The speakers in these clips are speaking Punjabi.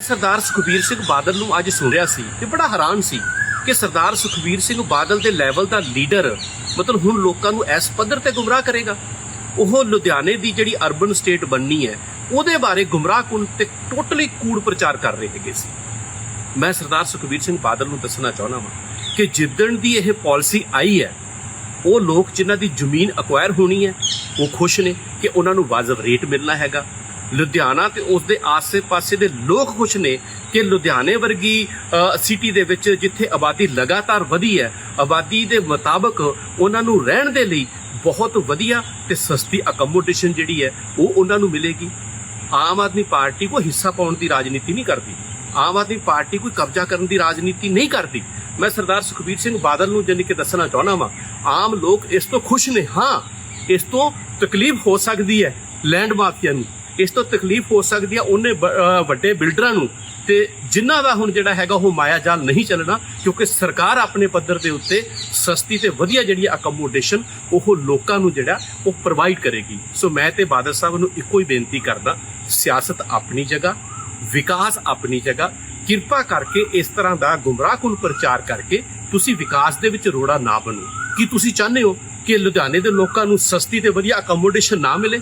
ਸਰਦਾਰ ਸੁਖਬੀਰ ਸਿੰਘ ਬਾਦਲ ਨੂੰ ਅੱਜ ਸੁਣਿਆ ਸੀ ਤੇ ਬੜਾ ਹੈਰਾਨ ਸੀ ਕਿ ਸਰਦਾਰ ਸੁਖਬੀਰ ਸਿੰਘ ਬਾਦਲ ਦੇ ਲੈਵਲ ਦਾ ਲੀਡਰ ਮਤਲਬ ਹੁਣ ਲੋਕਾਂ ਨੂੰ ਇਸ ਪੱਧਰ ਤੇ ਗੁੰਮਰਾਹ ਕਰੇਗਾ। ਉਹ ਲੁਧਿਆਣੇ ਦੀ ਜਿਹੜੀ ਅਰਬਨ ਸਟੇਟ ਬਣਨੀ ਹੈ, ਉਹਦੇ ਬਾਰੇ ਗੁੰਮਰਾਹਕੁਨ ਤੇ ਟੋਟਲੀ ਕੂੜ ਪ੍ਰਚਾਰ ਕਰ ਰਹੇ ਹੈਗੇ ਸੀ। ਮੈਂ ਸਰਦਾਰ ਸੁਖਬੀਰ ਸਿੰਘ ਬਾਦਲ ਨੂੰ ਦੱਸਣਾ ਚਾਹੁੰਦਾ ਹਾਂ ਕਿ ਜਿੱਦਣ ਦੀ ਇਹ ਪਾਲਿਸੀ ਆਈ ਹੈ, ਉਹ ਲੋਕ ਜਿਨ੍ਹਾਂ ਦੀ ਜ਼ਮੀਨ ਅਕਵਾਇਰ ਹੋਣੀ ਹੈ, ਉਹ ਖੁਸ਼ ਨੇ ਕਿ ਉਹਨਾਂ ਨੂੰ ਵਾਜਬ ਰੇਟ ਮਿਲਣਾ ਹੈਗਾ। ਲੁਧਿਆਣਾ ਤੇ ਉਸ ਦੇ ਆਸ-ਪਾਸੇ ਦੇ ਲੋਕ ਖੁਸ਼ ਨੇ ਕਿ ਲੁਧਿਆਣੇ ਵਰਗੀ ਸਿਟੀ ਦੇ ਵਿੱਚ ਜਿੱਥੇ ਆਬਾਦੀ ਲਗਾਤਾਰ ਵਧੀ ਹੈ, ਆਬਾਦੀ ਦੇ ਮੁਤਾਬਕ ਉਹਨਾਂ ਨੂੰ ਰਹਿਣ ਦੇ ਲਈ ਬਹੁਤ ਵਧੀਆ ਤੇ ਸਸਤੀ ਅਕਮੋਡੇਸ਼ਨ ਜਿਹੜੀ ਹੈ, ਉਹ ਉਹਨਾਂ ਨੂੰ ਮਿਲੇਗੀ। ਆਮ ਆਦਮੀ ਪਾਰਟੀ ਕੋਈ ਹਿੱਸਾ ਪਾਉਣ ਦੀ ਰਾਜਨੀਤੀ ਨਹੀਂ ਕਰਦੀ। ਆਮ ਆਦਮੀ ਪਾਰਟੀ ਕੋਈ ਕਬਜ਼ਾ ਕਰਨ ਦੀ ਰਾਜਨੀਤੀ ਨਹੀਂ ਕਰਦੀ। ਮੈਂ ਸਰਦਾਰ ਸੁਖਬੀਰ ਸਿੰਘ ਬਾਦਲ ਨੂੰ ਜਾਣੀ ਕਿ ਦੱਸਣਾ ਚਾਹੁੰਦਾ ਵਾਂ, ਆਮ ਲੋਕ ਇਸ ਤੋਂ ਖੁਸ਼ ਨੇ। ਹਾਂ, ਇਸ ਤੋਂ ਤਕਲੀਫ ਹੋ ਸਕਦੀ ਹੈ ਲੈਂਡ ਮਾਫੀਆ ਨੂੰ। ਇਸ ਤੋਂ ਤਕਲੀਫ ਹੋ ਸਕਦੀ ਹੈ ਉਹਨੇ ਵੱਡੇ ਬਿਲਡਰਾਂ ਨੂੰ ਤੇ ਜਿਨ੍ਹਾਂ ਦਾ ਹੁਣ ਜਿਹੜਾ ਹੈਗਾ ਉਹ ਮਾਇਆ ਜਾਲ ਨਹੀਂ ਚੱਲਣਾ, ਕਿਉਂਕਿ ਸਰਕਾਰ ਆਪਣੇ ਪੱਧਰ ਦੇ ਉੱਤੇ ਸਸਤੀ ਤੇ ਵਧੀਆ ਜਿਹੜੀ ਅਕਮੋਡੇਸ਼ਨ ਉਹ ਲੋਕਾਂ ਨੂੰ ਜਿਹੜਾ ਉਹ ਪ੍ਰੋਵਾਈਡ ਕਰੇਗੀ। ਸੋ ਮੈਂ ਤੇ ਬਾਦਲ ਸਾਹਿਬ ਨੂੰ ਇੱਕੋ ਹੀ ਬੇਨਤੀ ਕਰਦਾ, ਸਿਆਸਤ ਆਪਣੀ ਜਗ੍ਹਾ, ਵਿਕਾਸ ਆਪਣੀ ਜਗ੍ਹਾ, ਕਿਰਪਾ ਕਰਕੇ ਇਸ ਤਰ੍ਹਾਂ ਦਾ ਗੁੰਮਰਾਹਕੁਨ ਪ੍ਰਚਾਰ ਕਰਕੇ ਤੁਸੀਂ ਵਿਕਾਸ ਦੇ ਵਿੱਚ ਰੋੜਾ ਨਾ ਬਣੋ। ਕੀ ਤੁਸੀਂ ਚਾਹੁੰਦੇ ਹੋ ਕਿ ਲੁਧਿਆਣੇ ਦੇ ਲੋਕਾਂ ਨੂੰ ਸਸਤੀ ਤੇ ਵਧੀਆ ਅਕਮੋਡੇਸ਼ਨ ਨਾ ਮਿਲੇ?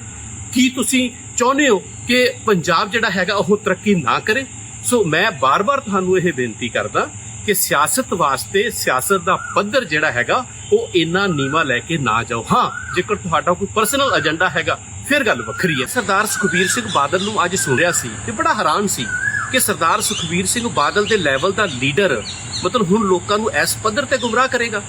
ਕੀ ਤੁਸੀਂ ਚਾਹੁੰਦੇ ਹੋ ਕਿ ਪੰਜਾਬ ਜਿਹੜਾ ਹੈਗਾ ਉਹ ਤਰੱਕੀ ਨਾ ਕਰੇ? ਸੋ ਮੈਂ ਬਾਰ-ਬਾਰ ਤੁਹਾਨੂੰ ਇਹ ਬੇਨਤੀ ਕਰਦਾ ਕਿ ਸਿਆਸਤ ਵਾਸਤੇ ਸਿਆਸਤ ਦਾ ਪੱਧਰ ਜਿਹੜਾ ਹੈਗਾ, ਉਹ ਇੰਨਾ ਨੀਵਾ ਲੈ ਕੇ ਨਾ ਜਾਓ। ਹਾਂ, ਜੇਕਰ ਤੁਹਾਡਾ ਕੋਈ ਪਰਸਨਲ ਏਜੰਡਾ ਹੈਗਾ, ਫਿਰ ਗੱਲ ਵੱਖਰੀ ਹੈ। ਸਰਦਾਰ ਸੁਖਬੀਰ ਸਿੰਘ ਬਾਦਲ ਨੂੰ ਅੱਜ ਸੁਣਿਆ ਸੀ ਤੇ ਬੜਾ ਹੈਰਾਨ ਸੀ ਕਿ ਸਰਦਾਰ ਸੁਖਬੀਰ ਸਿੰਘ ਬਾਦਲ ਦੇ ਲੈਵਲ ਦਾ ਲੀਡਰ ਮਤਲਬ ਹੁਣ ਲੋਕਾਂ ਨੂੰ ਇਸ ਪੱਧਰ ਤੇ ਗੁੰਮਰਾਹ ਕਰੇਗਾ।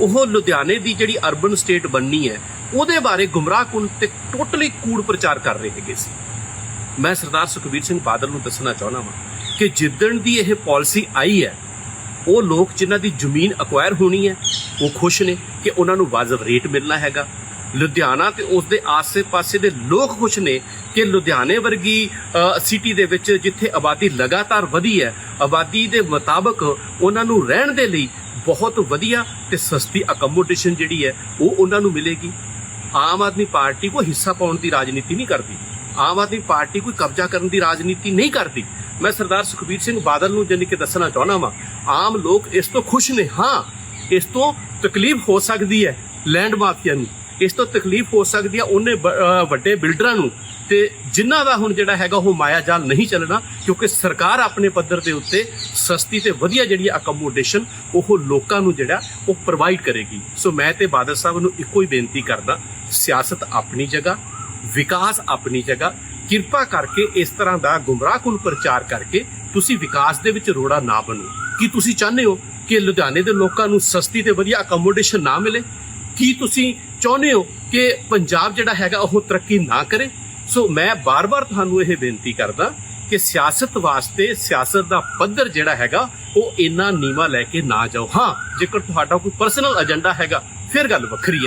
ਉਹ ਲੁਧਿਆਣੇ ਦੀ ਜਿਹੜੀ ਅਰਬਨ ਸਟੇਟ ਬਣਨੀ ਹੈ ਉਹਦੇ ਬਾਰੇ ਗੁੰਮਰਾਹਕੁਨ ਤੇ ਟੋਟਲੀ ਕੂੜ ਪ੍ਰਚਾਰ ਕਰ ਰਹੇ ਹੈਗੇ ਸੀ। ਮੈਂ ਸਰਦਾਰ ਸੁਖਬੀਰ ਸਿੰਘ ਬਾਦਲ ਨੂੰ ਦੱਸਣਾ ਚਾਹੁੰਦਾ ਹਾਂ ਕਿ ਜਿੱਦਣ ਦੀ ਇਹ ਪਾਲਿਸੀ ਆਈ ਹੈ, ਉਹ ਲੋਕ ਜਿਨ੍ਹਾਂ ਦੀ ਜ਼ਮੀਨ ਅਕਵਾਇਰ ਹੋਣੀ ਹੈ, ਉਹ ਖੁਸ਼ ਨੇ ਕਿ ਉਹਨਾਂ ਨੂੰ ਵਾਜਬ ਰੇਟ ਮਿਲਣਾ ਹੈਗਾ। ਲੁਧਿਆਣਾ ਤੇ ਉਸ ਦੇ ਆਸ-ਪਾਸੇ ਦੇ ਲੋਕ ਖੁਸ਼ ਨੇ ਕਿ ਲੁਧਿਆਣੇ ਵਰਗੀ ਸਿਟੀ ਦੇ ਵਿੱਚ ਜਿੱਥੇ ਆਬਾਦੀ ਲਗਾਤਾਰ ਵਧੀ ਹੈ, ਆਬਾਦੀ ਦੇ ਮੁਤਾਬਕ ਉਹਨਾਂ ਨੂੰ ਰਹਿਣ ਦੇ ਲਈ ਬਹੁਤ ਵਧੀਆ ਤੇ ਸਸਤੀ ਅਕਮੋਡੇਸ਼ਨ ਜਿਹੜੀ ਹੈ, ਉਹ ਉਹਨਾਂ ਨੂੰ ਮਿਲੇਗੀ। ਆਮ ਆਦਮੀ ਪਾਰਟੀ ਕੋਈ ਹਿੱਸਾ ਪਾਉਣ ਦੀ ਰਾਜਨੀਤੀ ਨਹੀਂ ਕਰਦੀ। ਆਮ ਆਦਮੀ ਪਾਰਟੀ ਕੋਈ ਕਬਜ਼ਾ ਕਰਨ ਦੀ ਰਾਜਨੀਤੀ ਨਹੀਂ ਕਰਦੀ। ਮੈਂ ਸਰਦਾਰ ਸੁਖਬੀਰ ਸਿੰਘ ਬਾਦਲ ਨੂੰ ਜਾਣੀ ਕਿ ਦੱਸਣਾ ਚਾਹੁੰਦਾ ਵਾਂ, ਆਮ ਲੋਕ ਇਸ ਤੋਂ ਖੁਸ਼ ਨੇ। ਹਾਂ, ਇਸ ਤੋਂ ਤਕਲੀਫ ਹੋ ਸਕਦੀ ਹੈ ਲੈਂਡ ਮਾਫੀਆ ਨੂੰ। ਇਸ ਤੋਂ ਤਕਲੀਫ ਹੋ ਸਕਦੀ ਹੈ ਉਹਨੇ ਵੱਡੇ ਬਿਲਡਰਾਂ ਨੂੰ। ਤੇ ਜਿਨ੍ਹਾਂ ਦਾ ਹੁਣ ਜਿਹੜਾ ਹੈਗਾ ਉਹ ਮਾਇਆ ਜਾਲ ਨਹੀਂ ਚੱਲਣਾ, ਕਿਉਂਕਿ ਸਰਕਾਰ ਆਪਣੇ ਪੱਧਰ ਦੇ ਉੱਤੇ ਸਸਤੀ ਤੇ ਵਧੀਆ ਜਿਹੜੀ ਅਕਮੋਡੇਸ਼ਨ ਉਹ ਲੋਕਾਂ ਨੂੰ ਜਿਹੜਾ, ਉਹ ਪ੍ਰੋਵਾਈਡ ਕਰੇਗੀ। ਸੋ ਮੈਂ ਤੇ ਬਾਦਲ ਸਾਹਿਬ ਨੂੰ ਇੱਕੋ ਹੀ ਬੇਨਤੀ ਕਰਦਾ ਸਿਆਸਤ ਆਪਣੀ ਜਗ੍ਹਾ, ਵਿਕਾਸ ਆਪਣੀ ਜਗ੍ਹਾ, ਕਿਰਪਾ ਕਰਕੇ ਇਸ ਤਰ੍ਹਾਂ ਦਾ ਗੁੰਮਰਾਹਕੁਨ ਪ੍ਰਚਾਰ ਕਰਕੇ ਤੁਸੀਂ ਵਿਕਾਸ ਦੇ ਵਿੱਚ ਰੋੜਾ ਨਾ ਬਣੋ। ਕੀ ਤੁਸੀਂ ਚਾਹੁੰਦੇ ਹੋ ਕਿ ਲੁਧਿਆਣੇ ਦੇ ਲੋਕਾਂ ਨੂੰ ਸਸਤੀ ਤੇ ਵਧੀਆ ਅਕਮੋਡੇਸ਼ਨ ਨਾ ਮਿਲੇ? ਕੀ ਤੁਸੀਂ ਚਾਹੁੰਦੇ ਹੋ ਕਿ ਪੰਜਾਬ ਜਿਹੜਾ ਹੈਗਾ ਉਹ ਤਰੱਕੀ ਨਾ ਕਰੇ? ਸੋ ਮੈਂ ਬਾਰ-ਬਾਰ ਤੁਹਾਨੂੰ ਇਹ ਬੇਨਤੀ ਕਰਦਾ ਕਿ ਸਿਆਸਤ ਵਾਸਤੇ ਸਿਆਸਤ ਦਾ ਪੱਧਰ ਜਿਹੜਾ ਹੈਗਾ ਉਹ ਇੰਨਾ ਨੀਵਾ ਲੈ ਕੇ ਨਾ ਜਾਓ। ਹਾਂ, ਜੇਕਰ ਤੁਹਾਡਾ ਕੋਈ ਪਰਸਨਲ ਏਜੰਡਾ ਹੈਗਾ, ਫਿਰ ਗੱਲ ਵੱਖਰੀ ਹੈ।